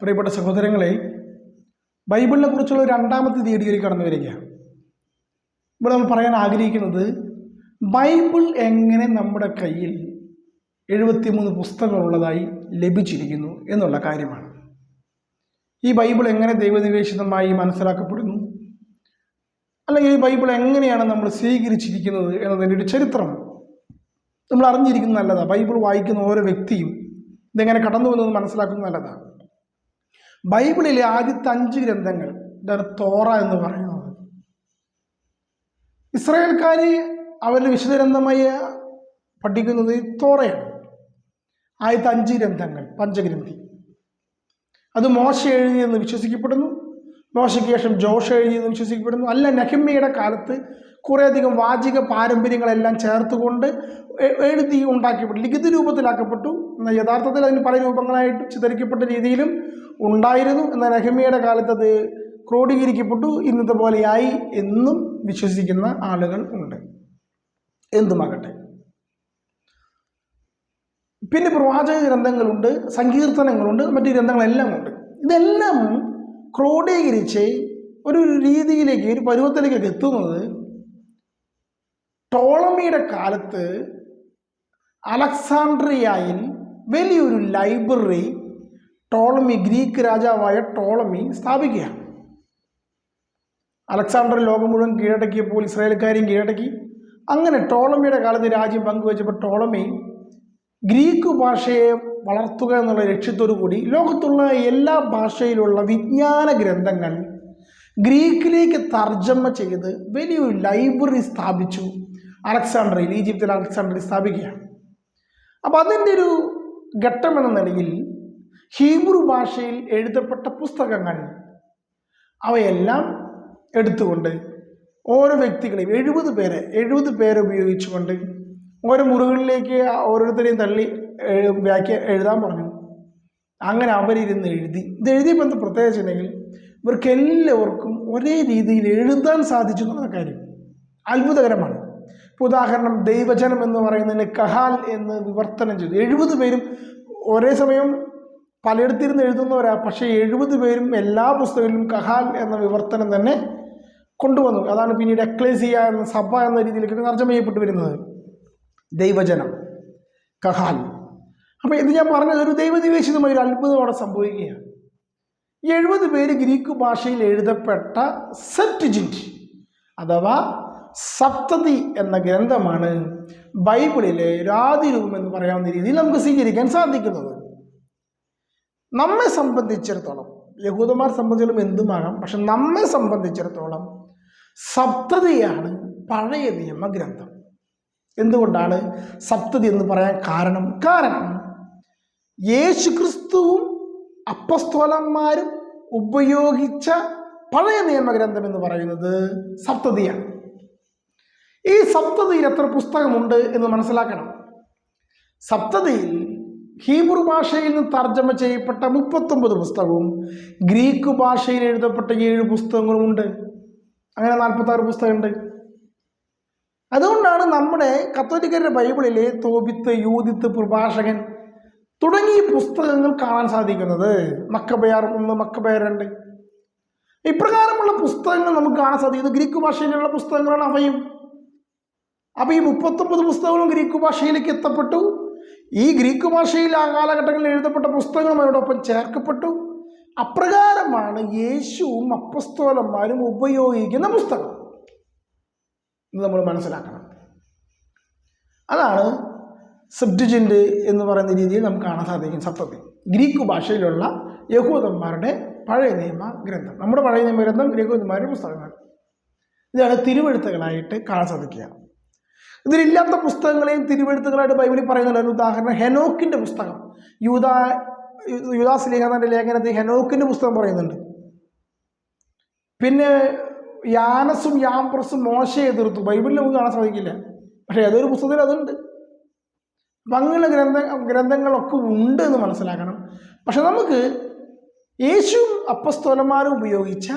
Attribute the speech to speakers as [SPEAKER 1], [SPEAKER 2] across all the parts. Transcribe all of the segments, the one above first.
[SPEAKER 1] പ്രിയപ്പെട്ട സഹോദരങ്ങളെ ബൈബിളിനെ കുറിച്ചുള്ള രണ്ടാമത്തെ തീയതിയിൽ കടന്നു വരിക. ഇവിടെ നമ്മൾ പറയാൻ ആഗ്രഹിക്കുന്നത് ബൈബിൾ എങ്ങനെ നമ്മുടെ കയ്യിൽ എഴുപത്തിമൂന്ന് പുസ്തകങ്ങളുള്ളതായി ലഭിച്ചിരിക്കുന്നു എന്നുള്ള കാര്യമാണ്. ഈ ബൈബിൾ എങ്ങനെ ദൈവനിവേശിതമായി മനസ്സിലാക്കപ്പെടുന്നു? അല്ലെങ്കിൽ ഈ ബൈബിൾ എങ്ങനെയാണ് നമ്മൾ സ്വീകരിച്ചിരിക്കുന്നത് എന്നതിന്റെ ഒരു ചരിത്രം. നമ്മൾ അറിഞ്ഞിരിക്കുന്നത് നല്ലതാണ് ബൈബിൾ വായിക്കുന്ന ഓരോ വ്യക്തിയും ഇതെങ്ങനെ കടന്നു വന്നത് മനസ്സിലാക്കുന്നത് നല്ലതാണ് ബൈബിളിലെ ആദ്യത്തെ അഞ്ച് ഗ്രന്ഥങ്ങൾ ഇതാണ് തോറ എന്ന് പറയുന്നത്. ഇസ്രായേൽക്കാർ അവരുടെ വിശുദ്ധ ഗ്രന്ഥമായി പഠിക്കുന്നത് തോറയാണ്. ആദ്യത്തെ അഞ്ച് ഗ്രന്ഥങ്ങൾ പഞ്ചഗ്രന്ഥി. അത് മോശ എഴുതിയെന്ന് വിശ്വസിക്കപ്പെടുന്നു. മോശയ്ക്ക് ശേഷം ജോഷ എഴുതിയെന്ന് വിശ്വസിക്കപ്പെടുന്നു. അല്ല നഹിമ്മയുടെ കാലത്ത് കുറേയധികം വാചിക പാരമ്പര്യങ്ങളെല്ലാം ചേർത്തുകൊണ്ട് എഴുതി ഉണ്ടാക്കിയപ്പെട്ടു ലിഖിത രൂപത്തിലാക്കപ്പെട്ടു. യഥാർത്ഥത്തിൽ അതിന് പല രൂപങ്ങളായിട്ട് ചിതറിക്കപ്പെട്ട രീതിയിലും ഉണ്ടായിരുന്നു എന്നാൽ നെഹമ്മിയുടെ കാലത്ത് അത് ക്രോഡീകരിക്കപ്പെട്ടു ഇന്നത്തെ പോലെയായി എന്നും വിശ്വസിക്കുന്ന ആളുകൾ ഉണ്ട്. എന്തുമാകട്ടെ. പിന്നെ പ്രവാചക ഗ്രന്ഥങ്ങളുണ്ട് സങ്കീർത്തനങ്ങളുണ്ട് മറ്റു ഗ്രന്ഥങ്ങളെല്ലാം ഉണ്ട്. ഇതെല്ലാം ക്രോഡീകരിച്ച് ഒരു രീതിയിലേക്ക് ഒരു പരുവത്തിലേക്കൊക്കെ എത്തുന്നത് ടോളമിയുടെ കാലത്ത് അലക്സാണ്ട്രിയയിൽ വലിയൊരു ലൈബ്രറി ടോളമി ഗ്രീക്ക് രാജാവായ ടോളമി സ്ഥാപിക്കുകയാണ്. അലക്സാണ്ടർ ലോകം മുഴുവൻ കീഴടക്കിയപ്പോൾ ഇസ്രായേൽക്കാരെയും കീഴടക്കി. അങ്ങനെ ടോളമിയുടെ കാലത്ത് രാജ്യം പങ്കുവച്ചപ്പോൾ ടോളമി ഗ്രീക്ക് ഭാഷയെ വളർത്തുക എന്നുള്ള ലക്ഷ്യത്തോടു കൂടി ലോകത്തുള്ള എല്ലാ ഭാഷയിലുള്ള വിജ്ഞാന ഗ്രന്ഥങ്ങൾ ഗ്രീക്കിലേക്ക് തർജമ ചെയ്ത് വലിയൊരു ലൈബ്രറി സ്ഥാപിച്ചു. അലക്സാണ്ടറിൽ ഈജിപ്തിൽ അലക്സാണ്ടറിൽ സ്ഥാപിക്കുകയാണ്. അപ്പോൾ അതിന്റെ ഒരു ഘട്ടമെന്ന നിലയിൽ ഹീബ്രു ഭാഷയിൽ എഴുതപ്പെട്ട പുസ്തകങ്ങൾ അവയെല്ലാം എടുത്തുകൊണ്ട് ഓരോ വ്യക്തികളെയും എഴുപത് പേരെ എഴുപത് പേരെ ഉപയോഗിച്ചുകൊണ്ട് ഓരോ മുറികളിലേക്ക് ഓരോരുത്തരെയും തള്ളി വ്യാഖ്യ എഴുതാൻ പറഞ്ഞു. അങ്ങനെ അവരിരുന്ന് എഴുതി. ഇത് എഴുതിയപ്പോൾ എന്താ പ്രത്യേകിച്ച് ഉണ്ടെങ്കിൽ ഇവർക്ക് എല്ലാവർക്കും ഒരേ രീതിയിൽ എഴുതാൻ സാധിച്ചു എന്നുള്ള കാര്യം അത്ഭുതകരമാണ്. ഉദാഹരണം ദൈവജനം എന്ന് പറയുന്നതിന് കഹാൽ എന്ന് വിവർത്തനം ചെയ്തു. എഴുപത് പേരും ഒരേ സമയം പലയിടത്തിരുന്ന് എഴുതുന്നവരാ. പക്ഷേ എഴുപത് പേരും എല്ലാ പുസ്തകങ്ങളിലും കഹാൽ എന്ന വിവർത്തനം തന്നെ കൊണ്ടുവന്നു. അതാണ് പിന്നീട് എക്ലേസിയ എന്ന സഭ എന്ന രീതിയിലേക്ക് തർജമ ചെയ്യപ്പെട്ടു വരുന്നത്. ദൈവജനം കഹാൽ. അപ്പോൾ ഇത് ഞാൻ പറഞ്ഞത് ഒരു ദൈവനിവേശിതമായ ഒരു അത്ഭുതം അവിടെ സംഭവിക്കുകയാണ്. എഴുപത് പേര് ഗ്രീക്ക് ഭാഷയിൽ എഴുതപ്പെട്ട സെപ്റ്റിജിന്റ് അഥവാ സപ്തതി എന്ന ഗ്രന്ഥമാണ് ബൈബിളിലെ രാതിരൂപം എന്ന് പറയാവുന്ന രീതിയിൽ നമുക്ക് സ്വീകരിക്കാൻ സാധിക്കുന്നത്. നമ്മെ സംബന്ധിച്ചിടത്തോളം യഹൂദന്മാർ സംബന്ധിച്ചിടത്തോളം എന്തുമാകാം? പക്ഷെ നമ്മെ സംബന്ധിച്ചിടത്തോളം സപ്തതിയാണ് പഴയ നിയമ ഗ്രന്ഥം. എന്തുകൊണ്ടാണ് സപ്തതി എന്ന് പറയാൻ കാരണം? കാരണം യേശു ക്രിസ്തുവും അപ്പസ്തോലന്മാരും ഉപയോഗിച്ച പഴയ നിയമ ഗ്രന്ഥം എന്ന് പറയുന്നത് സപ്തതിയാണ്. ഈ സപ്തതിയിൽ എത്ര പുസ്തകമുണ്ട് എന്ന് മനസ്സിലാക്കണം. സപ്തതിയിൽ ഹീബ്രു ഭാഷയിൽ നിന്ന് തർജമ ചെയ്യപ്പെട്ട മുപ്പത്തൊമ്പത് പുസ്തകവും ഗ്രീക്ക് ഭാഷയിൽ എഴുതപ്പെട്ട ഏഴ് പുസ്തകങ്ങളുമുണ്ട് അങ്ങനെ നാൽപ്പത്താറ് പുസ്തകമുണ്ട്. അതുകൊണ്ടാണ് നമ്മുടെ കത്തോലിക്കരുടെ ബൈബിളിലെ തോപിത്ത് യൂതിത്ത് പ്രഭാഷകൻ തുടങ്ങിയ പുസ്തകങ്ങൾ കാണാൻ സാധിക്കുന്നത്. മക്കബയാർ ഒന്ന് മക്കബയാർ രണ്ട്. ഇപ്രകാരമുള്ള പുസ്തകങ്ങൾ നമുക്ക് കാണാൻ സാധിക്കുന്നത് ഗ്രീക്ക് ഭാഷയിലുള്ള പുസ്തകങ്ങളാണ് അവയും. അപ്പോൾ ഈ മുപ്പത്തൊമ്പത് പുസ്തകങ്ങളും ഗ്രീക്ക് ഭാഷയിലേക്ക് എത്തപ്പെട്ടു. ഈ ഗ്രീക്ക് ഭാഷയിൽ ആ കാലഘട്ടങ്ങളിൽ എഴുതപ്പെട്ട പുസ്തകങ്ങളും അവരോടൊപ്പം ചേർക്കപ്പെട്ടു. അപ്രകാരമാണ് യേശുവും അപ്പസ്തോലന്മാരും ഉപയോഗിക്കുന്ന പുസ്തകം. ഇത് നമ്മൾ മനസ്സിലാക്കണം. അതാണ് സബ്ഡിജന്റ് എന്ന് പറയുന്ന രീതിയിൽ നമുക്ക് കാണാൻ സാധിക്കും സത്യത്തിൽ. ഗ്രീക്ക് ഭാഷയിലുള്ള യഹൂദന്മാരുടെ പഴയ നിയമ ഗ്രന്ഥം. നമ്മുടെ പഴയ നിയമ ഗ്രന്ഥം യഹൂദന്മാരുടെ പുസ്തകങ്ങൾ. ഇതാണ് തിരുവെഴുത്തുകളായിട്ട് കാണാൻ സാധിക്കുക. ഇതിലില്ലാത്ത പുസ്തകങ്ങളെയും തിരുവെഴുത്തുകളായിട്ട് ബൈബിളിൽ പറയുന്നുണ്ട്. ഒരു ഉദാഹരണം ഹെനോക്കിന്റെ പുസ്തകം. യൂതാ യുദാസ് ലേഖനന്റെ ലേഖനത്തിൽ ഹെനോക്കിന്റെ പുസ്തകം പറയുന്നുണ്ട്. പിന്നെ യാനസും യാംപ്രസും മോശയെ എതിർത്തു. ബൈബിളിൽ നമുക്ക് കാണാൻ സാധിക്കില്ല. പക്ഷേ ഏതൊരു പുസ്തകത്തിൽ അതുണ്ട്. അപ്പം അങ്ങനെയുള്ള ഗ്രന്ഥ ഗ്രന്ഥങ്ങളൊക്കെ ഉണ്ട് എന്ന് മനസ്സിലാക്കണം. പക്ഷെ നമുക്ക് യേശുവും അപ്പസ്തോലന്മാരും ഉപയോഗിച്ച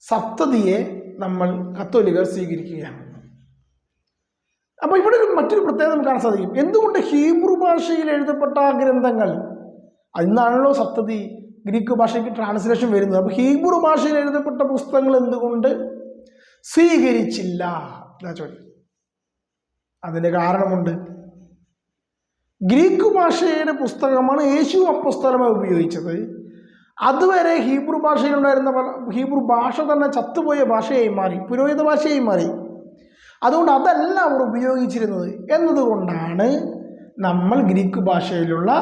[SPEAKER 1] സപ്തതിയെ നമ്മൾ കത്തോലിക്കർ സ്വീകരിക്കുകയാണ്. അപ്പോൾ ഇവിടെ ഒരു മറ്റൊരു പ്രത്യേകത നമുക്ക് കാണാൻ സാധിക്കും. എന്തുകൊണ്ട് ഹീബ്രു ഭാഷയിൽ എഴുതപ്പെട്ട ഗ്രന്ഥങ്ങൾ അതിന്നാണല്ലോ സപ്തതി ഗ്രീക്ക് ഭാഷയ്ക്ക് ട്രാൻസ്ലേഷൻ വരുന്നത്. അപ്പോൾ ഹീബ്രു ഭാഷയിൽ എഴുതപ്പെട്ട പുസ്തകങ്ങൾ എന്തുകൊണ്ട് സ്വീകരിച്ചില്ല? ചോദ്യം. അതിന്റെ കാരണമുണ്ട്. ഗ്രീക്ക് ഭാഷയുടെ പുസ്തകമാണ് യേശു അപ്പുസ്തകമായി ഉപയോഗിച്ചത്. അതുവരെ ഹീബ്രു ഭാഷയിലുണ്ടായിരുന്ന ഹീബ്രു ഭാഷ തന്നെ ചത്തുപോയ ഭാഷയായി മാറി പുരോഹിത ഭാഷയായി മാറി. അതുകൊണ്ട് അതല്ല അവർ ഉപയോഗിച്ചിരുന്നത് എന്നതുകൊണ്ടാണ് നമ്മൾ ഗ്രീക്ക് ഭാഷയിലുള്ള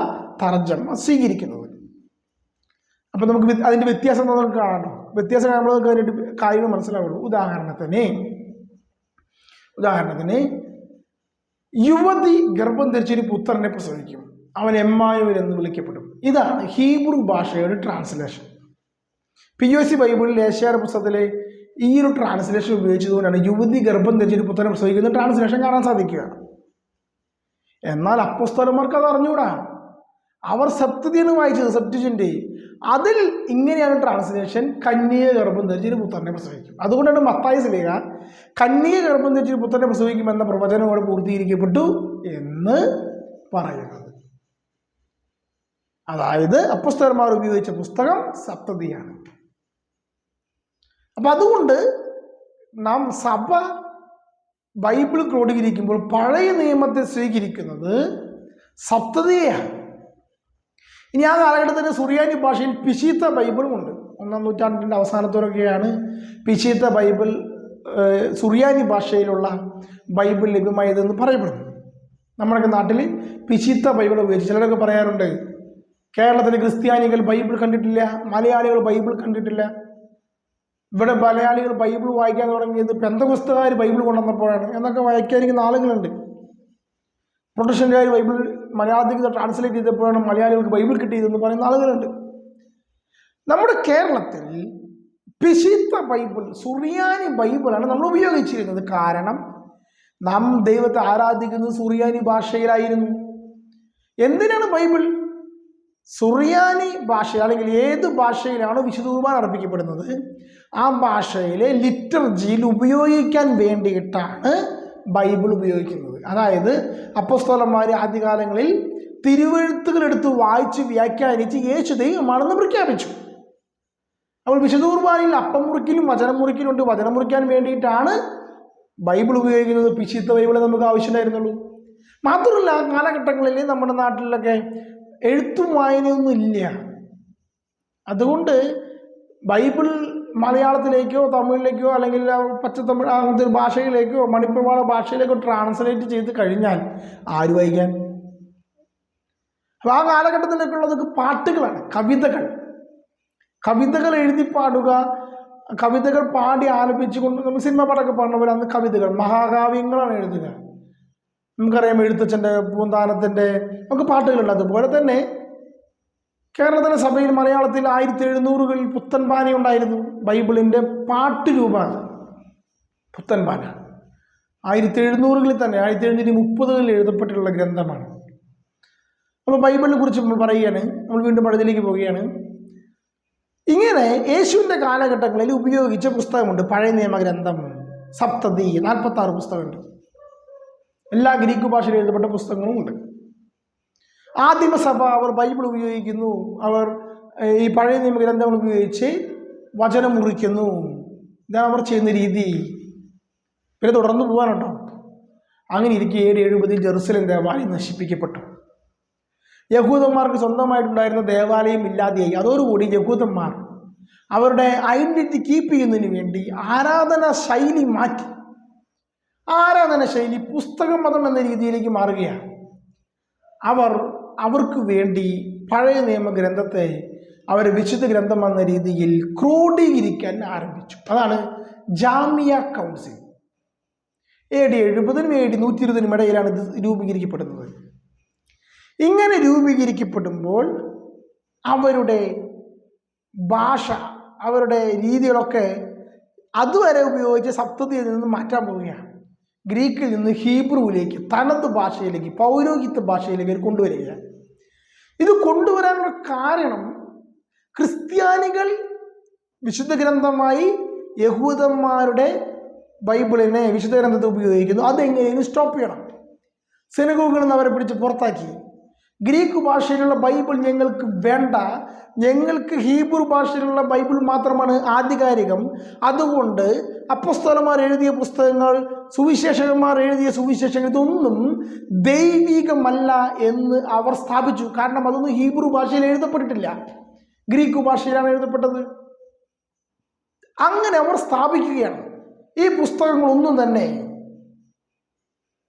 [SPEAKER 1] തർജമ സ്വീകരിക്കുന്നത്. അപ്പം നമുക്ക് അതിന്റെ വ്യത്യാസം നമുക്ക് കാണണം വ്യത്യാസം നമ്മൾ കഴിഞ്ഞിട്ട് കാര്യങ്ങൾ മനസ്സിലാവുള്ളൂ. ഉദാഹരണത്തിന് ഉദാഹരണത്തിന് യുവതി ഗർഭം ധരിച്ചൊരു പുത്രനെ പ്രസവിക്കും. അവൻ എമ്മായുവൻ എന്ന് വിളിക്കപ്പെടും. ഇതാണ് ഹീബ്രു ഭാഷയുടെ ട്രാൻസ്ലേഷൻ പി ഒ സി ബൈബിളിൽ ഏഷ്യാർ പുസ്തകത്തിലെ ഈ ഒരു ട്രാൻസ്ലേഷൻ ഉപയോഗിച്ചതുകൊണ്ടാണ് യുവതി ഗർഭം ധരിച്ചൊരു പുത്രനെ പ്രസവിക്കുന്ന ട്രാൻസ്ലേഷൻ കാണാൻ സാധിക്കുക. എന്നാൽ അപ്പസ്തലന്മാർക്ക് അത് അറിഞ്ഞുകൂടാ. അവർ സപ്തതിയാണ് വായിച്ചത് സപ്റ്റിജിന്റെ അതിൽ ഇങ്ങനെയാണ് ട്രാൻസ്ലേഷൻ കന്യക ഗർഭം ധരിച്ചൊരു പുത്രനെ പ്രസവിക്കും. അതുകൊണ്ടാണ് മത്തായ സ്ലീഹ കന്യക ഗർഭം ധരിച്ചൊരു പുത്രനെ പ്രസവിക്കും എന്ന പ്രവചനം അവിടെ പൂർത്തീകരിക്കപ്പെട്ടു എന്ന് പറയുന്നത്. അതായത് അപ്പസ്തലന്മാർ ഉപയോഗിച്ച പുസ്തകം സപ്തതിയാണ്. അപ്പം അതുകൊണ്ട് നാം സഭ ബൈബിൾ ക്രോഡീകരിക്കുമ്പോൾ പഴയ നിയമത്തെ സ്വീകരിക്കുന്നത് സപ്തതയാണ് ഇനി ആ കാലഘട്ടത്തിൽ സുറിയാനി ഭാഷയിൽ പിശീത്ത ബൈബിളും ഉണ്ട്. ഒന്നാം നൂറ്റാണ്ടിന്റെ അവസാനത്തോടൊക്കെയാണ് പിശീത്ത ബൈബിൾ സുറിയാനി ഭാഷയിലുള്ള ബൈബിൾ ലഭ്യമായതെന്ന് പറയപ്പെടുന്നു നമ്മുടെയൊക്കെ നാട്ടിൽ പിശീത്ത ബൈബിൾ ഉപയോഗിച്ച് ചിലരൊക്കെ പറയാറുണ്ട് കേരളത്തിലെ ക്രിസ്ത്യാനികൾ ബൈബിൾ കണ്ടിട്ടില്ല മലയാളികൾ ബൈബിൾ കണ്ടിട്ടില്ല. ഇവിടെ മലയാളികൾ ബൈബിൾ വായിക്കാൻ തുടങ്ങിയത് പെന്തപുസ്തകാർ ബൈബിൾ കൊണ്ടുവന്നപ്പോഴാണ് എന്നൊക്കെ വായിക്കാനിരിക്കുന്ന ആളുകളുണ്ട്. പ്രൊട്ടക്ഷൻകാർ ബൈബിൾ മലയാളത്തിൽ ട്രാൻസ്ലേറ്റ് ചെയ്തപ്പോഴാണ് മലയാളികൾക്ക് ബൈബിൾ കിട്ടിയതെന്ന് പറയുന്ന ആളുകളുണ്ട്. നമ്മുടെ കേരളത്തിൽ പിശിത്ത ബൈബിൾ സുറിയാനി ബൈബിളാണ് നമ്മൾ ഉപയോഗിച്ചിരുന്നത്. കാരണം നാം ദൈവത്തെ ആരാധിക്കുന്നത് സുറിയാനി ഭാഷയിലായിരുന്നു. എന്തിനാണ് ബൈബിൾ? സുറിയാനി ഭാഷ അല്ലെങ്കിൽ ഏത് ഭാഷയിലാണോ വിശുദ്ധ കുർബാന അർപ്പിക്കപ്പെടുന്നത് ആ ഭാഷയിലെ ലിറ്റർജിയിൽ ഉപയോഗിക്കാൻ വേണ്ടിയിട്ടാണ് ബൈബിൾ ഉപയോഗിക്കുന്നത്. അതായത് അപ്പസ്തോലന്മാർ ആദ്യകാലങ്ങളിൽ തിരുവെഴുത്തുകൾ എടുത്ത് വായിച്ച് വ്യാഖ്യാനിച്ച് യേശു ദൈവമാണെന്ന് പ്രഖ്യാപിച്ചു. അപ്പോൾ വിശുദ്ധ കുർബാനയിൽ അപ്പം മുറിക്കലും വചനം മുറിക്കലും ഉണ്ട്. വചനം മുറിക്കാൻ വേണ്ടിയിട്ടാണ് ബൈബിൾ ഉപയോഗിക്കുന്നത്. പിശിത്ത ബൈബിളെ നമുക്ക് ആവശ്യമുണ്ടായിരുന്നുള്ളൂ. മാത്രമല്ല കാലഘട്ടങ്ങളിൽ നമ്മുടെ നാട്ടിലൊക്കെ എഴുത്തും വായനയൊന്നും ഇല്ല. അതുകൊണ്ട് ബൈബിൾ മലയാളത്തിലേക്കോ തമിഴിലേക്കോ അല്ലെങ്കിൽ പച്ച പച്ചത്തമിഴ് അങ്ങനത്തെ ഭാഷയിലേക്കോ മണിപ്പുറമാണ് ഭാഷയിലേക്കോ ട്രാൻസ്ലേറ്റ് ചെയ്ത് കഴിഞ്ഞാൽ ആര് വായിക്കാൻ? അപ്പോൾ ആ കാലഘട്ടത്തിലൊക്കെ ഉള്ളതൊക്കെ പാട്ടുകളാണ് കവിതകൾ. കവിതകൾ എഴുതി പാടുക കവിതകൾ പാടി ആലപിച്ചുകൊണ്ട് നമ്മൾ സിനിമ പാട്ടൊക്കെ പാടുന്നവരാണ് കവിതകൾ മഹാകാവ്യങ്ങളാണ് എഴുതുക. നമുക്കറിയാം എഴുത്തച്ഛന്റെ പൂന്താനത്തിന്റെ നമുക്ക് പാട്ടുകളുണ്ട്. അതുപോലെ തന്നെ കേരളത്തിലെ സഭയിൽ മലയാളത്തിൽ ആയിരത്തി എഴുന്നൂറുകളിൽ പുത്തൻ പാന ഉണ്ടായിരുന്നു. ബൈബിളിന്റെ പാട്ട് രൂപമാണ്. പുത്തൻ പാന ആയിരത്തി എഴുന്നൂറുകളിൽ തന്നെ ആയിരത്തി എഴുന്നൂറ്റി മുപ്പതുകളിൽ എഴുതപ്പെട്ടിട്ടുള്ള ഗ്രന്ഥമാണ്. അപ്പോൾ ബൈബിളിനെ കുറിച്ച് നമ്മൾ പറയുകയാണ്. നമ്മൾ വീണ്ടും പഴയതിലേക്ക് പോവുകയാണ്. ഇങ്ങനെ യേശുവിന്റെ കാലഘട്ടങ്ങളിൽ ഉപയോഗിച്ച പുസ്തകമുണ്ട്. പഴയ നിയമഗ്രന്ഥം സപ്തതി നാൽപ്പത്താറ് പുസ്തകമുണ്ട്. എല്ലാ ഗ്രീക്ക് ഭാഷയിൽ എഴുതപ്പെട്ട പുസ്തകങ്ങളും ഉണ്ട്. ആദിമസഭ അവർ ബൈബിൾ ഉപയോഗിക്കുന്നു. അവർ ഈ പഴയ നിയമ ഗ്രന്ഥങ്ങൾ ഉപയോഗിച്ച് വചനം മുറിക്കുന്നു. ഇതാണ് അവർ ചെയ്യുന്ന രീതി. പിന്നെ തുടർന്ന് പോകാനുണ്ടോ അങ്ങനെ ഇരിക്കെ ഏഴ് എഴുപതിൽ ജെറുസലേം ദേവാലയം നശിപ്പിക്കപ്പെട്ടു. യഹൂദന്മാർക്ക് സ്വന്തമായിട്ടുണ്ടായിരുന്ന ദേവാലയം ഇല്ലാതെയായി. അതോടുകൂടി യഹൂദന്മാർ അവരുടെ ഐഡന്റിറ്റി കീപ്പ് ചെയ്യുന്നതിന് വേണ്ടി ആരാധന ശൈലി മാറ്റി. ആരാധന ശൈലി? പുസ്തക മതം എന്ന രീതിയിലേക്ക് മാറുകയാണ്. അവർ അവർക്ക് വേണ്ടി പഴയ നിയമഗ്രന്ഥത്തെ അവർ വിശുദ്ധ ഗ്രന്ഥം എന്ന രീതിയിൽ ക്രോഡീകരിക്കാൻ ആരംഭിച്ചു. അതാണ് ജാമിയ കൗൺസിൽ. എ ഡി എഴുപതിനും എ ഡി നൂറ്റി ഇരുപതിനും ഇടയിലാണ് ഇത് രൂപീകരിക്കപ്പെടുന്നത്. ഇങ്ങനെ രൂപീകരിക്കപ്പെടുമ്പോൾ അവരുടെ ഭാഷ അവരുടെ രീതികളൊക്കെ അതുവരെ ഉപയോഗിച്ച സപ്തതിയിൽ നിന്ന് മാറ്റാൻ പോവുകയാണ്. ഗ്രീക്കിൽ നിന്ന് ഹീബ്രുവിലേക്ക് തനത് ഭാഷയിലേക്ക് പൗരോഹിത്യ ഭാഷയിലേക്ക് അവർ കൊണ്ടുവരികയാണ്. ഇത് കൊണ്ടുവരാനുള്ള കാരണം ക്രിസ്ത്യാനികൾ വിശുദ്ധ ഗ്രന്ഥമായി യഹൂദന്മാരുടെ ബൈബിളിനെ വിശുദ്ധ ഗ്രന്ഥത്തെ ഉപയോഗിക്കുന്നു. അതെങ്ങനെയും സ്റ്റോപ്പ് ചെയ്യണം. സെനഗോഗുകളിൽ നിന്ന് അവരെ പിടിച്ച് പുറത്താക്കി. ഗ്രീക്ക് ഭാഷയിലുള്ള ബൈബിൾ ഞങ്ങൾക്ക് വേണ്ട. ഞങ്ങൾക്ക് ഹീബ്രു ഭാഷയിലുള്ള ബൈബിൾ മാത്രമാണ് ആധികാരികം. അതുകൊണ്ട് അപ്പസ്തലന്മാർ എഴുതിയ പുസ്തകങ്ങൾ സുവിശേഷകന്മാർ എഴുതിയ സുവിശേഷങ്ങൾ ഇതൊന്നും ദൈവികമല്ല എന്ന് അവർ സ്ഥാപിച്ചു. കാരണം അതൊന്നും ഹീബ്രു ഭാഷയിൽ എഴുതപ്പെട്ടിട്ടില്ല. ഗ്രീക്ക് ഭാഷയിലാണ് എഴുതപ്പെട്ടത്. അങ്ങനെ അവർ സ്ഥാപിക്കുകയാണ്. ഈ പുസ്തകങ്ങളൊന്നും തന്നെ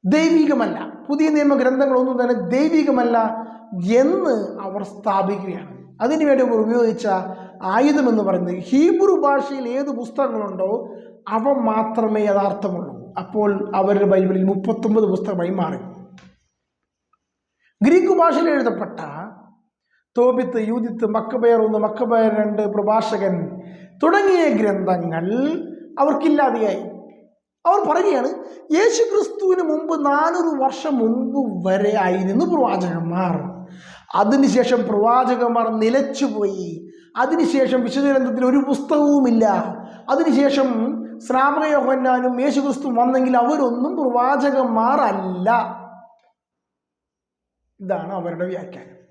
[SPEAKER 1] ദൈവികമല്ല. പുതിയ നിയമ ഗ്രന്ഥങ്ങളൊന്നും തന്നെ ദൈവികമല്ല എന്ന് അവർ സ്ഥാപിക്കുകയാണ്. അതിനുവേണ്ടി അവർ ഉപയോഗിച്ച ആയുധം എന്ന് പറയുന്നത് ഹീബ്രു ഭാഷയിൽ ഏത് പുസ്തകങ്ങളുണ്ടോ അവ മാത്രമേ യഥാർത്ഥമുള്ളൂ. അപ്പോൾ അവരുടെ ബൈബിളിൽ മുപ്പത്തൊമ്പത് പുസ്തകമായി മാറി. ഗ്രീക്ക് ഭാഷയിൽ എഴുതപ്പെട്ട തോപിത്ത് യൂതിത്ത് മക്കബയർ ഒന്ന് മക്കബയർ രണ്ട് പ്രഭാഷകൻ തുടങ്ങിയ ഗ്രന്ഥങ്ങൾ അവർക്കില്ലാതെയായി. അവർ പറയുകയാണ് യേശു ക്രിസ്തുവിന് മുമ്പ് നാനൂറ് വർഷം മുമ്പ് വരെ ആയിരുന്നു പ്രവാചകന്മാർ. അതിനുശേഷം പ്രവാചകന്മാർ നിലച്ചുപോയി. അതിനുശേഷം വിശുദ്ധഗ്രന്ഥത്തിൽ ഒരു പുസ്തകവുമില്ല. അതിനുശേഷം ശ്രാമയോഹന്നാനും യേശു ക്രിസ്തു വന്നെങ്കിൽ അവരൊന്നും പ്രവാചകന്മാരല്ല. ഇതാണ് അവരുടെ വ്യാഖ്യാനം.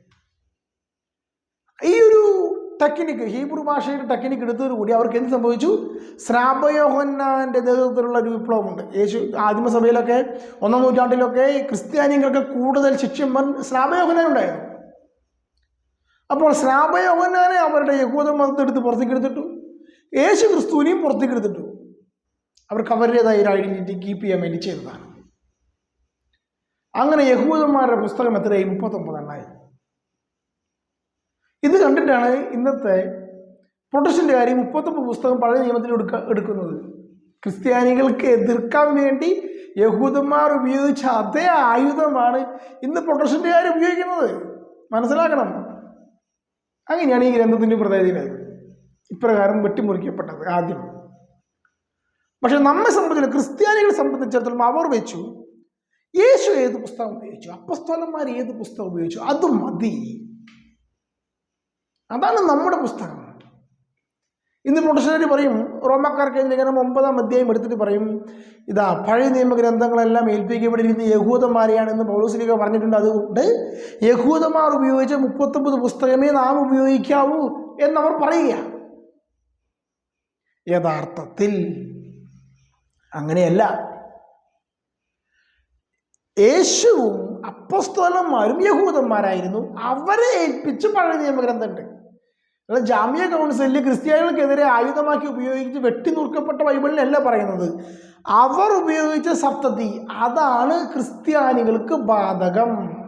[SPEAKER 1] ഈ ഒരു ടെക്നിക്ക് ഹീബ്രു ഭാഷയുടെ ടെക്നിക്ക് എടുത്തതോടുകൂടി അവർക്ക് എന്ത് സംഭവിച്ചു? ശ്രാപയോഹന്നാന്റെ നേതൃത്വത്തിലുള്ള ഒരു വിപ്ലവമുണ്ട്. യേശു ആദിമസഭയിലൊക്കെ ഒന്നാം നൂറ്റാണ്ടിലൊക്കെ ക്രിസ്ത്യാനികൾക്ക് കൂടുതൽ ശിഷ്യന്മാർ ശ്രാപയോഹന്നാൻ ഉണ്ടായിരുന്നു അപ്പോൾ ശ്രാപയോഹന്നാനെ അവരുടെ യഹൂദ മതത്തെടുത്ത് പുറത്തേക്ക് എടുത്തിട്ടു. യേശു ക്രിസ്തുവിനെയും പുറത്തേക്ക് എടുത്തിട്ടു. അവർക്ക് അവരുടേതായ ഒരു ഐഡന്റിറ്റി കീപ്പ് ചെയ്യാൻ വേണ്ടി ചെയ്തതാണ്. അങ്ങനെ യഹൂദന്മാരുടെ പുസ്തകം എത്രയായി? മുപ്പത്തൊമ്പതെണ്ണായി. ഇത് കണ്ടിട്ടാണ് ഇന്നത്തെ പ്രൊട്ടക്ഷന്റെ മുപ്പത്തൊമ്പത് പുസ്തകം പഴയ നിയമത്തിൽ എടുക്ക എടുക്കുന്നത്. ക്രിസ്ത്യാനികൾക്ക് എതിർക്കാൻ വേണ്ടി യഹൂദന്മാർ ഉപയോഗിച്ച അതേ ആയുധമാണ് ഇന്ന് പ്രൊട്ടക്ഷന്റുകാർ ഉപയോഗിക്കുന്നത്. മനസ്സിലാക്കണം. അങ്ങനെയാണ് ഈ ഗ്രന്ഥത്തിന്റെ പ്രത്യേകത ഇപ്രകാരം വെട്ടിമുറിക്കപ്പെട്ടത് ആദ്യം. പക്ഷെ നമ്മെ സംബന്ധിച്ച് ക്രിസ്ത്യാനികളെ സംബന്ധിച്ചിടത്തോളം അവർ വെച്ചു. യേശു ഏത് പുസ്തകം ഉപയോഗിച്ചു? അപ്പസ്തോലന്മാർ ഏത് പുസ്തകം ഉപയോഗിച്ചു? അത് മതി. അതാണ് നമ്മുടെ പുസ്തകം. ഇന്ന് പ്രൊട്ടസ്റ്റന്റ് പറയും റോമക്കാർക്ക് ലേഖനം ഒമ്പതാം അധ്യായം എടുത്തിട്ട് പറയും ഇതാ പഴയ നിയമഗ്രന്ഥങ്ങളെല്ലാം ഏൽപ്പിക്കപ്പെട്ടിരിക്കുന്ന യഹൂദന്മാരെയാണെന്ന് പൗലോസ്ലിക പറഞ്ഞിട്ടുണ്ട്. അതുകൊണ്ട് യഹൂദന്മാർ ഉപയോഗിച്ച മുപ്പത്തൊമ്പത് പുസ്തകമേ നാം ഉപയോഗിക്കാവൂ എന്നവർ പറയുക യഥാർത്ഥത്തിൽ അങ്ങനെയല്ല. യേശുവും അപ്പസ്തോലന്മാരും യഹൂദന്മാരായിരുന്നു. അവരെ ഏൽപ്പിച്ച് പഴയ നിയമഗ്രന്ഥമുണ്ട്. അല്ല ജാമ്യ കൗൺസിലിൽ ക്രിസ്ത്യാനികൾക്കെതിരെ ആയുധമാക്കി ഉപയോഗിച്ച് വെട്ടി ബൈബിളിനല്ല പറയുന്നത്. അവർ ഉപയോഗിച്ച സപ്തതി അതാണ് ക്രിസ്ത്യാനികൾക്ക് ബാധകം.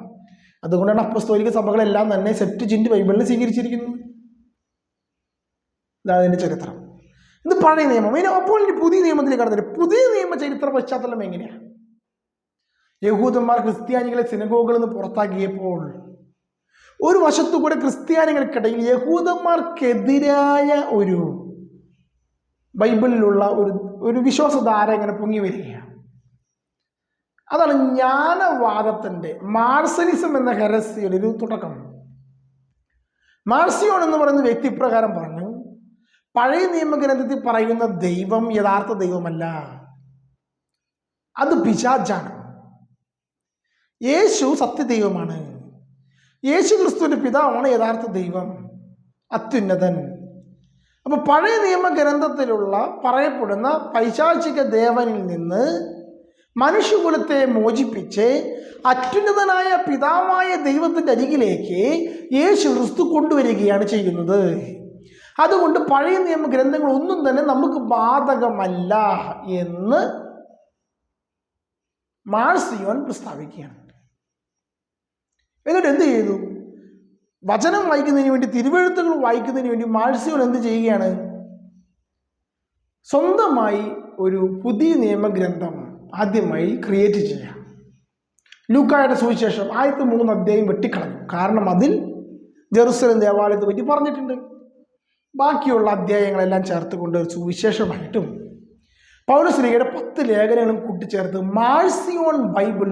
[SPEAKER 1] അതുകൊണ്ടാണ് അപ്പസ്തോലിക സഭകളെല്ലാം തന്നെ സെറ്റ് ചിന്റ് ബൈബിളിൽ സ്വീകരിച്ചിരിക്കുന്നത്. ഇതാണ് അതിന്റെ ചരിത്രം. ഇത് പഴയ നിയമം. ഇനി അപ്പോൾ പുതിയ നിയമത്തിൽ കടന്നില്ല പുതിയ നിയമ ചരിത്ര പശ്ചാത്തലം എങ്ങനെയാണ് യഹൂദന്മാർ ക്രിസ്ത്യാനികളെ സിനഗോഗിൽ നിന്ന് പുറത്താക്കിയപ്പോൾ ഒരു വശത്തു കൂടെ ക്രിസ്ത്യാനികൾക്കിടയിൽ യഹൂദന്മാർക്കെതിരായ ഒരു ബൈബിളിലുള്ള ഒരു ഒരു വിശ്വാസധാര ഇങ്ങനെ പൊങ്ങി വരികയാണ്. അതാണ് ജ്ഞാനവാദത്തിന്റെ മാർസനിസം എന്ന ഹെരസിയുടെ ഒരു തുടക്കം. മാർസിയോൺ എന്ന് പറയുന്ന വ്യക്തി ഇപ്രകാരം പറഞ്ഞു പഴയ നിയമഗ്രന്ഥത്തിൽ പറയുന്ന ദൈവം യഥാർത്ഥ ദൈവമല്ല. അത് പിശാജാണ് യേശു സത്യദൈവമാണ്. യേശു ക്രിസ്തുവിന്റെ പിതാവാണ് യഥാർത്ഥ ദൈവം അത്യുന്നതൻ. അപ്പോൾ പഴയ നിയമ ഗ്രന്ഥത്തിലുള്ള പറയപ്പെടുന്ന പൈശാചിക ദേവനിൽ നിന്ന് മനുഷ്യകുലത്തെ മോചിപ്പിച്ച് അത്യുന്നതനായ പിതാവായ ദൈവത്തിന്റെ അരികിലേക്ക് യേശു ക്രിസ്തു കൊണ്ടുവരികയാണ് ചെയ്യുന്നത്. അതുകൊണ്ട് പഴയ നിയമ ഗ്രന്ഥങ്ങൾ ഒന്നും തന്നെ നമുക്ക് ബാധകമല്ല എന്ന് മാർസിയോൻ പ്രസ്താവിക്കുകയാണ്. എന്നിട്ട് എന്ത് ചെയ്തു വചനം വായിക്കുന്നതിന് വേണ്ടി തിരുവഴുത്തുകൾ വായിക്കുന്നതിന് വേണ്ടി മാഴ്സിയോൻ എന്ത് ചെയ്യുകയാണ്? സ്വന്തമായി ഒരു പുതിയ നിയമഗ്രന്ഥം ആദ്യമായി ക്രിയേറ്റ് ചെയ്യാം ലൂക്കായുടെ സുവിശേഷം ആദ്യത്തെ മൂന്ന് അധ്യായം വെട്ടിക്കളഞ്ഞു. കാരണം അതിൽ ജെറുസലം ദേവാലയത്തെ പറ്റി പറഞ്ഞിട്ടുണ്ട്. ബാക്കിയുള്ള അധ്യായങ്ങളെല്ലാം ചേർത്തുകൊണ്ട് സുവിശേഷമായിട്ടും പൗരശ്രീയുടെ പത്ത് ലേഖനങ്ങളും കൂട്ടിച്ചേർത്ത് മാഴ്സിയോൺ ബൈബിൾ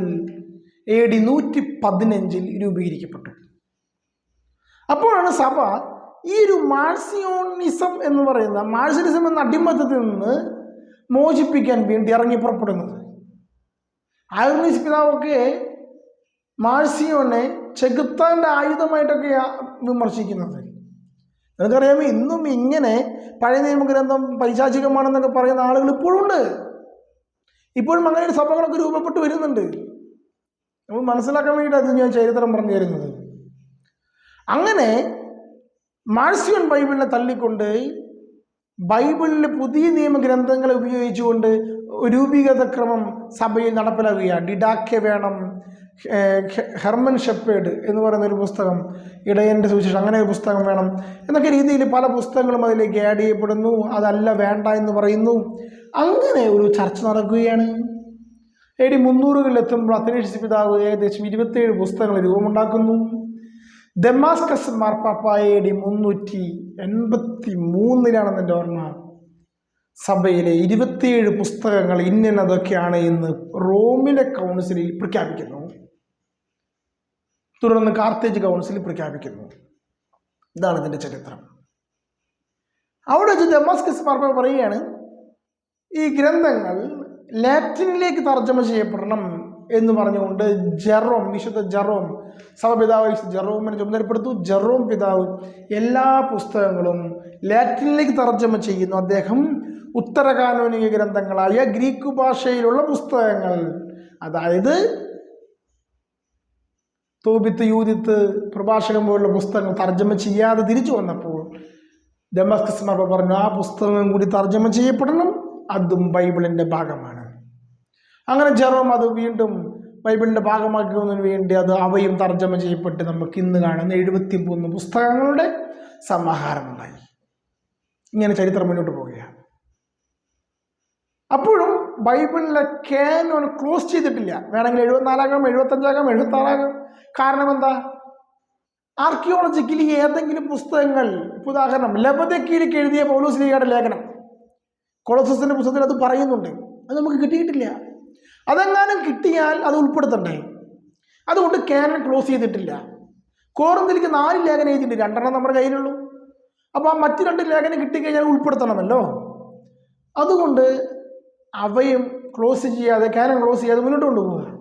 [SPEAKER 1] എ ഡി നൂറ്റി പതിനഞ്ചിൽ രൂപീകരിക്കപ്പെട്ടു. അപ്പോഴാണ് സഭ ഈ ഒരു മാഴ്സിയോണിസം എന്ന് പറയുന്ന മാഴ്സിനിസം എന്ന അടിമത്തത്തിൽ നിന്ന് മോചിപ്പിക്കാൻ വേണ്ടി ഇറങ്ങി പുറപ്പെടുന്നത്. ആയുർണീസ് പിതാവൊക്കെ മാഴ്സിയോനെ ചെകുത്താന്റെ ആയുധമായിട്ടൊക്കെ വിമർശിക്കുന്നത്. നിനക്കറിയാമോ ഇന്നും ഇങ്ങനെ പഴയ നിയമഗ്രന്ഥം പൈശാചികമാണെന്നൊക്കെ പറയുന്ന ആളുകൾ ഇപ്പോഴും ഉണ്ട്. ഇപ്പോഴും അങ്ങനെ സഭകളൊക്കെ രൂപപ്പെട്ട് വരുന്നുണ്ട്. നമ്മൾ മനസ്സിലാക്കാൻ വേണ്ടിയിട്ടാണ് ഞാൻ ചരിത്രം പറഞ്ഞു തരുന്നത് അങ്ങനെ മാഴ്സ്യൻ ബൈബിളിനെ തള്ളിക്കൊണ്ട് ബൈബിളിലെ പുതിയ നിയമ ഗ്രന്ഥങ്ങളെ ഉപയോഗിച്ചുകൊണ്ട് രൂപീകൃത ക്രമം സഭയിൽ നടപ്പിലാക്കുകയാണ്. ഡിഡാക്കെ വേണം ഹെർമൻ ഷെപ്പേഡ് എന്ന് പറയുന്ന ഒരു പുസ്തകം ഇടയന്റെ സുവിശേഷം അങ്ങനെ ഒരു പുസ്തകം വേണം എന്നൊക്കെ രീതിയിൽ പല പുസ്തകങ്ങളും അതിലേക്ക് ആഡ് ചെയ്യപ്പെടുന്നു. അതല്ല വേണ്ട എന്ന് പറയുന്നു. അങ്ങനെ ഒരു ചർച്ച നടക്കുകയാണ്. എ ഡി മുന്നൂറുകളിൽ എത്തുമ്പോൾ അത്തനേഷ്യസ് പിതാവ് ഏകദേശം ഇരുപത്തിയേഴ് പുസ്തകങ്ങൾ രൂപമുണ്ടാക്കുന്നു. ദമാസ്കസ് മാർപ്പാപ്പ എ ഡി മുന്നൂറ്റി എൺപത്തി മൂന്നിലാണെന്ന് എന്റെ ഓർമ്മ. സഭയിലെ ഇരുപത്തിയേഴ് പുസ്തകങ്ങൾ ഇന്നതൊക്കെയാണ് എന്ന് റോമിലെ കൗൺസിലിൽ പ്രഖ്യാപിക്കുന്നു. തുടർന്ന് കാർത്തേജ് കൗൺസിലിൽ പ്രഖ്യാപിക്കുന്നു. ഇതാണ് ഇതിന്റെ ചരിത്രം. അവിടെ വെച്ച് ദമാസ്കസ് മാർപ്പാപ്പ പറയുകയാണ് ഈ ഗ്രന്ഥങ്ങൾ ലാറ്റിനിലേക്ക് തർജമ ചെയ്യപ്പെടണം എന്ന് പറഞ്ഞുകൊണ്ട് ജെറോം വിശുദ്ധ ജെറോം സഭപിതാവ് വിശുദ്ധ ജെറോമിനെ ചുമതലപ്പെടുത്തു. ജെറോം പിതാവ് എല്ലാ പുസ്തകങ്ങളും ലാറ്റിനിലേക്ക് തർജമ ചെയ്യുന്നു. അദ്ദേഹം ഉത്തരകാനോനിക ഗ്രന്ഥങ്ങളായ ഗ്രീക്ക് ഭാഷയിലുള്ള പുസ്തകങ്ങൾ. അതായത് തോപിത്ത് യൂതിത്ത് പ്രഭാഷകം പോലുള്ള പുസ്തകങ്ങൾ തർജമ ചെയ്യാതെ തിരിച്ചു വന്നപ്പോൾ ഡെമസ്കസ് മാർപ്പ പറഞ്ഞു ആ പുസ്തകം കൂടി തർജമ ചെയ്യപ്പെടണം. അതും ബൈബിളിന്റെ ഭാഗമാണ്. അങ്ങനെ ജെറോം അത് വീണ്ടും ബൈബിളിന്റെ ഭാഗമാക്കുന്നതിന് വേണ്ടി അത് അവയും തർജമ ചെയ്യപ്പെട്ട് നമുക്ക് ഇന്ന് കാണുന്ന എഴുപത്തി മൂന്ന് പുസ്തകങ്ങളുടെ സമാഹാരമുണ്ടായി ഇങ്ങനെ ചരിത്രം മുന്നോട്ട് പോവുകയാണ്. അപ്പോഴും ബൈബിളിലെ കാനോൺ ക്ലോസ് ചെയ്തിട്ടില്ല. വേണമെങ്കിൽ എഴുപത്തിനാലാകാം എഴുപത്തഞ്ചാകാം എഴുപത്താറാകാം കാരണം എന്താ? ആർക്കിയോളജിക്കലി ഏതെങ്കിലും പുസ്തകങ്ങൾ ഉദാഹരണം ലബദക്കീലിക്ക് എഴുതിയ പൗലോസ്ലിയുടെ ലേഖനം കൊളോസസിന്റെ പുസ്തകത്തിൽ അത് പറയുന്നുണ്ട്. അത് നമുക്ക് കിട്ടിയിട്ടില്ല. അതെങ്ങാനും കിട്ടിയാൽ അത് ഉൾപ്പെടുത്തണ്ടേ? അതുകൊണ്ട് കാനൺ ക്ലോസ് ചെയ്തിട്ടില്ല. കോറന്തിലേക്ക് നാല് ലേഖനം എഴുതിയിട്ടുണ്ട്. രണ്ടെണ്ണം നമ്മുടെ കയ്യിലുള്ളൂ. അപ്പോൾ ആ മറ്റ് രണ്ട് ലേഖനം കിട്ടിക്കഴിഞ്ഞാൽ ഉൾപ്പെടുത്തണമല്ലോ? അതുകൊണ്ട് അവയും ക്ലോസ് ചെയ്യാതെ കാനൺ ക്ലോസ് ചെയ്യാതെ മുന്നോട്ട് കൊണ്ടുപോകുക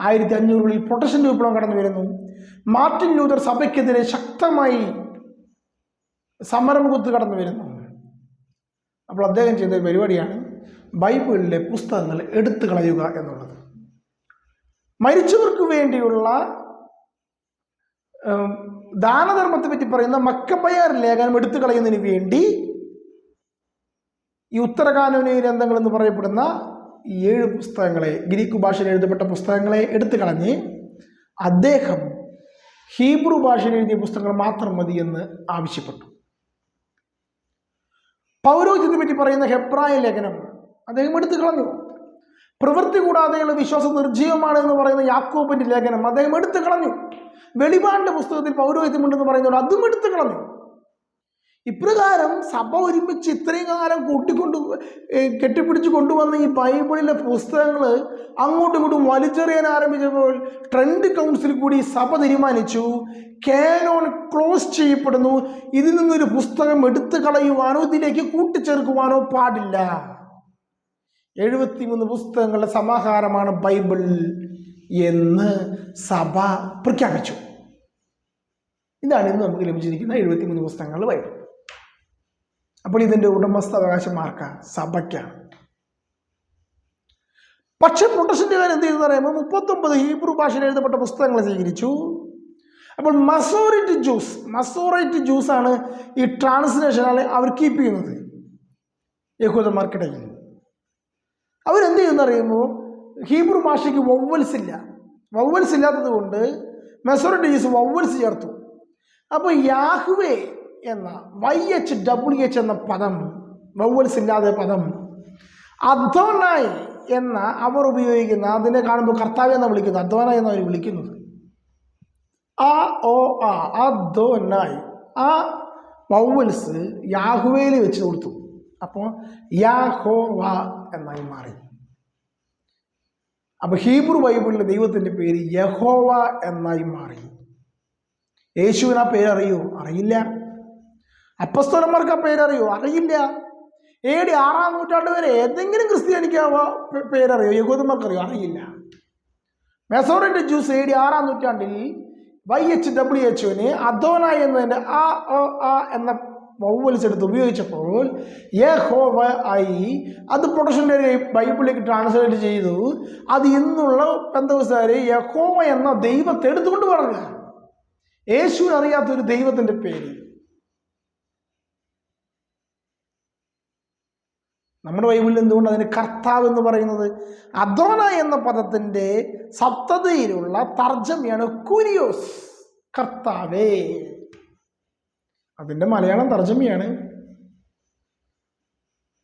[SPEAKER 1] ആയിരത്തി അഞ്ഞൂറുകളിൽ പ്രൊട്ടക്ഷൻ വിപ്ലവം കടന്നു വരുന്നു. മാർട്ടിൻ ലൂതർ സഭയ്ക്കെതിരെ ശക്തമായി സമരം കുത്ത് കടന്നു വരുന്നു. അപ്പോൾ അദ്ദേഹം ചെയ്ത പരിപാടിയാണ് ബൈബിളിലെ പുസ്തകങ്ങൾ എടുത്തു കളയുക എന്നുള്ളത്. മരിച്ചവർക്ക് വേണ്ടിയുള്ള ദാനധർമ്മത്തെ പറ്റി പറയുന്ന മക്കപ്പയാർ ലേഖനം എടുത്തു കളയുന്നതിന് വേണ്ടി ഈ ഉത്തരകാനോനി ഗ്രന്ഥങ്ങൾ എന്ന് പറയപ്പെടുന്ന ഏഴ് പുസ്തകങ്ങളെ ഗ്രീക്ക് ഭാഷയിൽ എഴുതപ്പെട്ട പുസ്തകങ്ങളെ എടുത്തു കളഞ്ഞ് അദ്ദേഹം ഹീബ്രു ഭാഷയിൽ എഴുതിയ പുസ്തകങ്ങൾ മാത്രം മതി എന്ന് ആവശ്യപ്പെട്ടു. പൗരോഹിത്യത്തെ പറ്റി പറയുന്ന ഹെബ്രായ ലേഖനം അദ്ദേഹം എടുത്തു കളഞ്ഞു. പ്രവൃത്തി കൂടാതെയുള്ള വിശ്വാസം നിർജീവമാണ് എന്ന് പറയുന്ന യാക്കോബിന്റെ ലേഖനം അദ്ദേഹം എടുത്തു കളഞ്ഞു. വെളിപാടിന്റെ പുസ്തകത്തിൽ പൗരോഹിത്യമുണ്ടെന്ന് പറയുന്നവർ അതും എടുത്തു കളഞ്ഞു. ഇപ്രകാരം സഭ ഒരുമിച്ച് ഇത്രയും കാലം കൂട്ടിക്കൊണ്ട് കെട്ടിപ്പിടിച്ചു കൊണ്ടുവന്ന ഈ ബൈബിളിലെ പുസ്തകങ്ങൾ അങ്ങോട്ടും ഇങ്ങോട്ടും വലിച്ചെറിയാൻ ആരംഭിച്ചപ്പോൾ ട്രെൻഡ് കൗൺസിൽ കൂടി സഭ തീരുമാനിച്ചു. കാനോൺ ക്ലോസ് ചെയ്യപ്പെടുന്നു. ഇതിൽ നിന്നൊരു പുസ്തകം എടുത്തു കളയുവാനോ ഇതിലേക്ക് കൂട്ടിച്ചേർക്കുവാനോ പാടില്ല. എഴുപത്തിമൂന്ന് പുസ്തകങ്ങളുടെ സമാഹാരമാണ് ബൈബിൾ എന്ന് സഭ പ്രഖ്യാപിച്ചു. ഇതാണ് ഇന്ന് നമുക്ക് ലഭിച്ചിരിക്കുന്ന എഴുപത്തിമൂന്ന് പുസ്തകങ്ങൾ ബൈബിൾ. അപ്പോൾ ഇതിന്റെ ഉടമസ്ഥാവകാശം ആർക്കാ? സഭയ്ക്കാണ്. പക്ഷെ പ്രൊട്ടസ്റ്റന്റുകാർ എന്ത് ചെയ്തെന്ന് പറയുമ്പോൾ മുപ്പത്തൊമ്പത് ഹീബ്രു ഭാഷയിൽ എഴുതപ്പെട്ട പുസ്തകങ്ങൾ സ്വീകരിച്ചു. അപ്പോൾ മസോറിറ്റ് ജ്യൂസ് മസോറൈറ്റ് ജ്യൂസ് ആണ് ഈ ട്രാൻസ്ലേഷൻ അവർ കീപ്പ് ചെയ്യുന്നത്. യഹൂദന്മാർക്കിടയിൽ. അവരെന്ത് ചെയ്യുന്ന അറിയുമ്പോൾ ഹീബ്രു ഭാഷയ്ക്ക് വവ്വൽസ് ഇല്ല. വവ്വൽസ് ഇല്ലാത്തത് കൊണ്ട് മെസോറിറ്റീസ് വവ്വൽസ് ചേർത്തു. അപ്പോൾ യാഹുവേ എന്ന വൈ എച്ച് ഡബ്ല്യു എച്ച് എന്ന പദം വവ്വൽസ് ഇല്ലാതെ പദം അധോനായി എന്ന അവർ ഉപയോഗിക്കുന്ന അതിനെ കാണുമ്പോൾ കർത്താവ് എന്ന് വിളിക്കുന്നത്? അധ്വാന എന്ന് വിളിക്കുന്നത്? ആ ഓ ആ അധോനായി ആ വവ്വൽസ് യാഹുവേയിൽ വെച്ച് കൊടുത്തു. അപ്പോൾ യാഹോവ എന്നായി മാറി. അപ്പോൾ ഹീബ്രു ബൈബിളിലെ ദൈവത്തിന്റെ പേര് യഹോവ എന്നായി മാറി. യേശുവിന് ആ പേരറിയോ? അറിയില്ല. അപ്പസ്തോലന്മാർക്ക് ആ പേരറിയോ? അറിയില്ല. എ ഡി ആറാം നൂറ്റാണ്ട് വരെ ഏതെങ്കിലും ക്രിസ്ത്യാനിക്ക് ആ യഹോദന്മാർക്ക് അറിയോ അറിയില്ല. മെസോറിന്റെ ജ്യൂസ് എ ഡി ആറാം നൂറ്റാണ്ടിൽ Y H W H Adonai എന്നതിന്റെ ആ ഒ ആ എന്ന വൗവലിച്ചെടുത്ത് ഉപയോഗിച്ചപ്പോൾ എ യഹോവ ഐ അത് പ്രൊഡക്ഷന്റെ ഒരു ബൈബിളിലേക്ക് ട്രാൻസ്ലേറ്റ് ചെയ്തു. അത് ഇന്നുള്ള പെന്തവസാര് യഹോവ എന്ന ദൈവത്തെ എടുത്തുകൊണ്ട് പറഞ്ഞു. യേശുവിന് അറിയാത്തൊരു ദൈവത്തിന്റെ പേര്. നമ്മുടെ ബൈബിളിൽ എന്തുകൊണ്ട് അതിന് കർത്താവ് എന്ന് പറയുന്നത്? അദോന എന്ന പദത്തിന്റെ സപ്തതയിലുള്ള തർജമയാണ് കുരിയോസ് കർത്താവേ. അതിന്റെ മലയാളം തർജമയാണ്.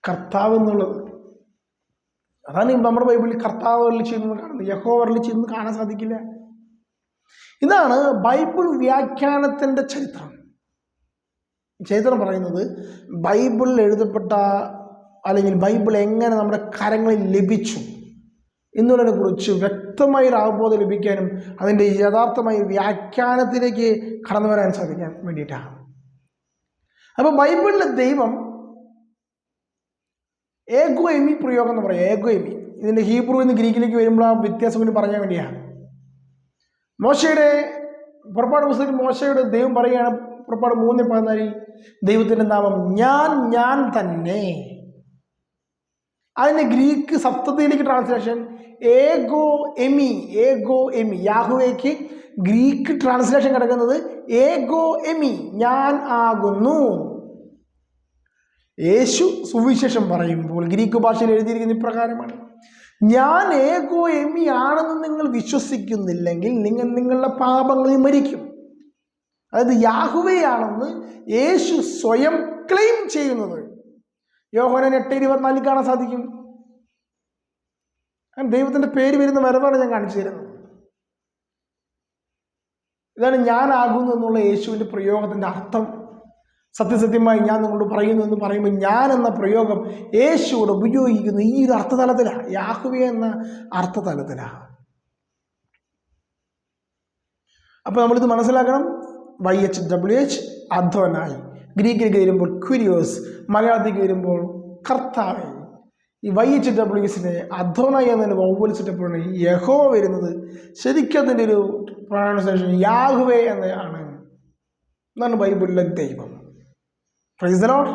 [SPEAKER 1] കർത്താവ് എന്നുള്ളത് അതാണ് നമ്മുടെ ബൈബിളിൽ കർത്താവ് വരൽ ചെയ്യുന്നത് കാണുന്നത്. യഹോ ചെയ്യുന്നത് കാണാൻ സാധിക്കില്ല. ഇതാണ് ബൈബിൾ വ്യാഖ്യാനത്തിന്റെ ചരിത്രം. ചരിത്രം പറയുന്നത് ബൈബിളിൽ എഴുതപ്പെട്ട അല്ലെങ്കിൽ ബൈബിൾ എങ്ങനെ നമ്മുടെ കരങ്ങളിൽ ലഭിച്ചു എന്നുള്ളതിനെ കുറിച്ച് വ്യക്തമായ ഒരു അവബോധം ലഭിക്കാനും അതിന്റെ യഥാർത്ഥമായ വ്യാഖ്യാനത്തിലേക്ക് കടന്നു വരാൻ സാധിക്കാൻ വേണ്ടിയിട്ടാണ്. അപ്പോൾ ബൈബിളിലെ ദൈവം ഏഗോ എമി പ്രയോഗം എന്ന് പറയാം ഏഗോ എമി ഇതിന്റെ ഹീബ്രു എന്ന് ഗ്രീക്കിലേക്ക് വരുമ്പോൾ ആ വ്യത്യാസം കൂടി പറയാൻ വേണ്ടിയാണ്. മോശയുടെ പുറപ്പാട് പുസ്തകത്തിൽ മോശയുടെ ദൈവം പറയുകയാണ് പുറപ്പാട് മൂന്ന് പതിനാലിൽ ദൈവത്തിന്റെ നാമം ഞാൻ ഞാൻ തന്നെ. അതിന്റെ ഗ്രീക്ക് സപ്തതിയിലേക്ക് ട്രാൻസ്ലേഷൻ ഏഗോ എമി ഏഗോ എമി യാഹുവേക്ക് ഗ്രീക്ക് ട്രാൻസ്ലേഷൻ കിടക്കുന്നത് ഏഗോ എമി ഞാൻ ആകുന്നു. യേശു സുവിശേഷം പറയുമ്പോൾ ഗ്രീക്ക് ഭാഷയിൽ എഴുതിയിരിക്കുന്ന ഇപ്രകാരമാണ്. ഞാൻ ഏകോ എമി ആണെന്ന് നിങ്ങൾ വിശ്വസിക്കുന്നില്ലെങ്കിൽ നിങ്ങൾ നിങ്ങളുടെ പാപങ്ങളിൽ മരിക്കും. അതായത് യാഹുവയാണെന്ന് യേശു സ്വയം ക്ലെയിം ചെയ്യുന്നത്. യോഹനൻ എട്ട് ഇരുപത്തിനാലിൽ കാണാൻ സാധിക്കും. ദൈവത്തിന്റെ പേര് വരുന്ന വരവാണ് ഞാൻ കാണിച്ചു തരുന്നത്. ഇതാണ് ഞാനാകുന്നു എന്നുള്ള യേശുവിന്റെ പ്രയോഗത്തിന്റെ അർത്ഥം. സത്യസത്യമായി ഞാൻ നിങ്ങളോട് പറയുന്നു എന്ന് പറയുമ്പോൾ ഞാൻ എന്ന പ്രയോഗം യേശുവോട് ഉപയോഗിക്കുന്നു ഈ ഒരു അർത്ഥതലത്തിലാണ് യാഹുവെ എന്ന അർത്ഥതലത്തിലാണ് അപ്പോൾ നമ്മളിത് മനസ്സിലാക്കണം. വൈ എച്ച് ഡബ്ല്യു എച്ച് അധ്വനായി ഗ്രീക്കിലേക്ക് വരുമ്പോൾ ക്വിരിയോസ് മലയാളത്തിലേക്ക് വരുമ്പോൾ കർത്താവെ. ഈ വൈ എച്ച് ഡബ്ല്യു എസിനെ അധ്വനായി എന്നതിന് വൗവലിച്ചിട്ടപ്പോഴാണ് യഹോ വരുന്നത്. ശരിക്കും അതിന്റെ ഒരു പ്രൊണൗൺസേഷൻ യാഹുവേ എന്നാണ് എന്നാണ് ബൈബിളിലെ ദൈവം. പ്രൈസലോഡ്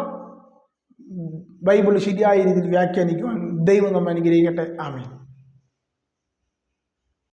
[SPEAKER 1] ബൈബിൾ ശരിയായ രീതിയിൽ വ്യാഖ്യാനിക്കുവാൻ ദൈവം നമ്മെ അനുഗ്രഹിക്കട്ടെ. ആമേൻ.